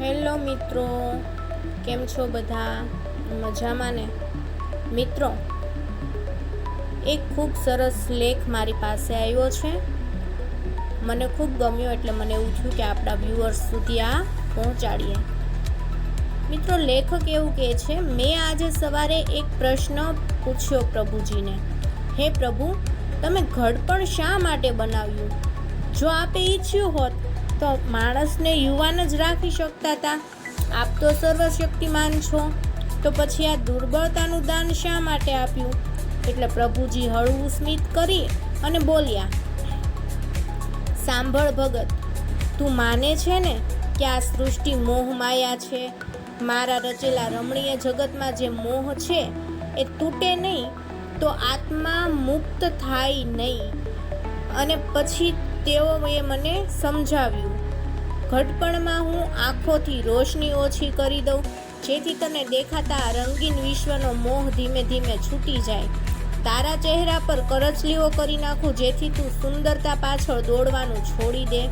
Hello મિત્રો, કેમ છો બધા? મજામાં ને? મિત્રો, એક ખૂબ સરસ લેખ મારી પાસે આવ્યો છે. મને ખૂબ ગમ્યો એટલે મને એવું થયું કે આપણા વ્યુઅર્સ સુધી આ પહોંચાડીએ. મિત્રો, લેખક એવું કહે છે, મેં આજે સવારે એક પ્રશ્ન પૂછ્યો પ્રભુજીને. હે પ્રભુ, તમે ઘડપણ શા માટે બનાવ્યું? જો આપે ઈચ્છ્યું હોત તો માણસને યુવાન જ રાખી શકતા હતા આપ તો સર્વશક્તિમાન છો. તો પછી આ દુર્બળતાનું દાન શા માટે આપ્યું? એટલે પ્રભુજી હળવું સ્મિત કરી અને બોલ્યા, સાંભળ ભગત, તું માને છે ને કે આ સૃષ્ટિ મોહ માયા છે? મારા રચેલા રમણીય જગતમાં જે મોહ છે એ તૂટે નહીં, તો આત્મા મુક્ત થાય નહીં. અને પછી તેઓએ મને સમજાવ્યું. ઘટપણમાં હું આંખોથી રોશની ઓછી કરી દઉં, જેથી તને દેખાતા રંગીન વિશ્વનો મોહ ધીમે ધીમે છૂટી જાય. તારા ચહેરા પર કરચલીઓ કરી નાખું, જેથી તું સુંદરતા પાછળ દોડવાનું છોડી દે.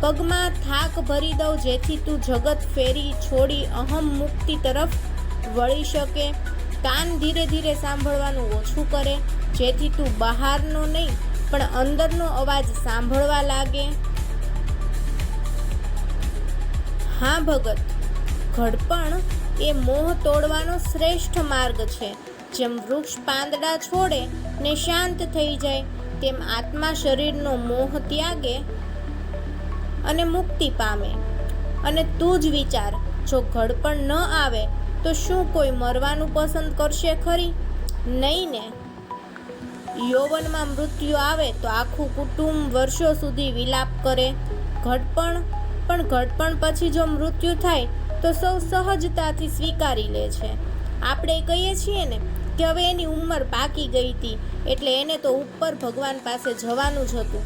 પગમાં થાક ભરી દઉં, જેથી તું જગત ફેરી છોડી અહમ મુક્તિ તરફ વળી શકે. કાન ધીરે ધીરે સાંભળવાનું ઓછું કરે, જેથી તું બહારનો નહીં પણ અંદરનો અવાજ સાંભળવા લાગે. હા, ભગત, ઘડપણ એ મોહ તોડવાનો શ્રેષ્ઠ માર્ગ છે. જેમ વૃક્ષ પાંદડા છોડે ને શાંત થઈ જાય, તેમ આત્મા શરીરનો મોહ ત્યાગે અને મુક્તિ પામે. અને તું જ વિચાર, જો ઘડપણ ન આવે, તો શું કોઈ મરવાનું પસંદ કરશે ખરી? નહીં ને. યૌવનમાં મૃત્યુ આવે તો આખું કુટુંબ વર્ષો સુધી વિલાપ કરે. ઘટપણ પણ ઘટપણ પછી જો મૃત્યુ થાય, તો સૌ સહજતાથી સ્વીકારી લે છે. આપણે કહીએ છીએ ને કે હવે એની ઉંમર પાકી ગઈ હતી, એટલે એને તો ઉપર ભગવાન પાસે જવાનું જ હતું.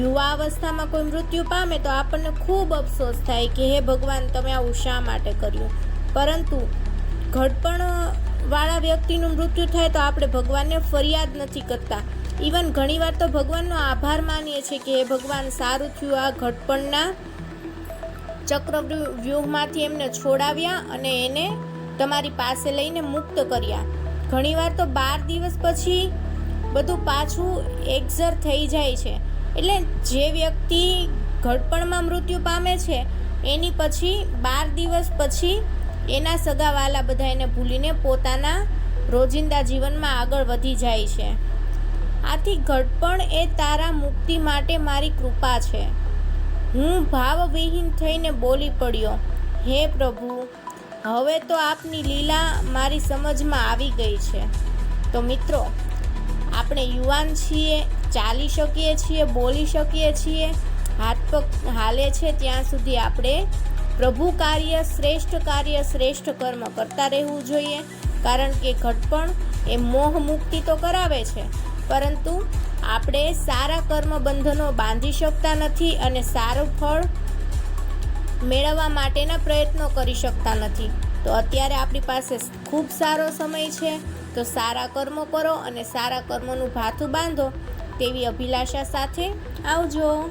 યુવા અવસ્થામાં કોઈ મૃત્યુ પામે તો આપણને ખૂબ અફસોસ થાય કે, હે ભગવાન, તમે આવું શા માટે કર્યું? પરંતુ ઘડપણ વાળા વ્યક્તિનું મૃત્યુ થાય તો આપણે ભગવાનને ફરિયાદ નથી કરતા. ઇવન ઘણીવાર તો ભગવાનનો આભાર માનીએ છીએ કે હે ભગવાન, સારું થયું આ ઘટપણના ચક્રવ્યૂહ વ્યૂહમાંથી એમને છોડાવ્યા અને એને તમારી પાસે લઈને મુક્ત કર્યા. ઘણીવાર તો બાર દિવસ પછી બધું પાછું એક્ઝર થઈ જાય છે. એટલે જે વ્યક્તિ ઘડપણમાં મૃત્યુ પામે છે, એની પછી બાર દિવસ પછી એના સગાવાલા બધા એને ભૂલીને પોતાના રોજિંદા જીવનમાં આગળ વધી જાય છે. આથી ઘડપણ એ તારા મુક્તિ માટે મારી કૃપા છે. હું ભાવવિહીન થઈને બોલી પડ્યો, હે પ્રભુ, હવે તો આપની લીલા મારી સમજમાં આવી ગઈ છે. તો મિત્રો, આપણે યુવાન છીએ, ચાલી શકીએ છીએ, બોલી શકીએ છીએ, હાથ પગ હાલે છે, ત્યાં સુધી આપણે પ્રભુ કાર્ય, શ્રેષ્ઠ કાર્ય, શ્રેષ્ઠ કર્મ કરતા રહેવું જોઈએ. કારણ કે ઘટપણ એ મોહ મુક્તિ તો કરાવે છે. પરંતુ આપણે સારા કર્મ બંધનો બાંધી શકતા નથી અને સારું ફળ મેળવવા માટેના પ્રયત્નો કરી શકતા નથી. તો અત્યારે આપણી પાસે ખૂબ સારો સમય છે. તો સારા કર્મો કરો અને સારા કર્મોનું ભાથું બાંધો. તેવી અભિલાષા સાથે આવજો.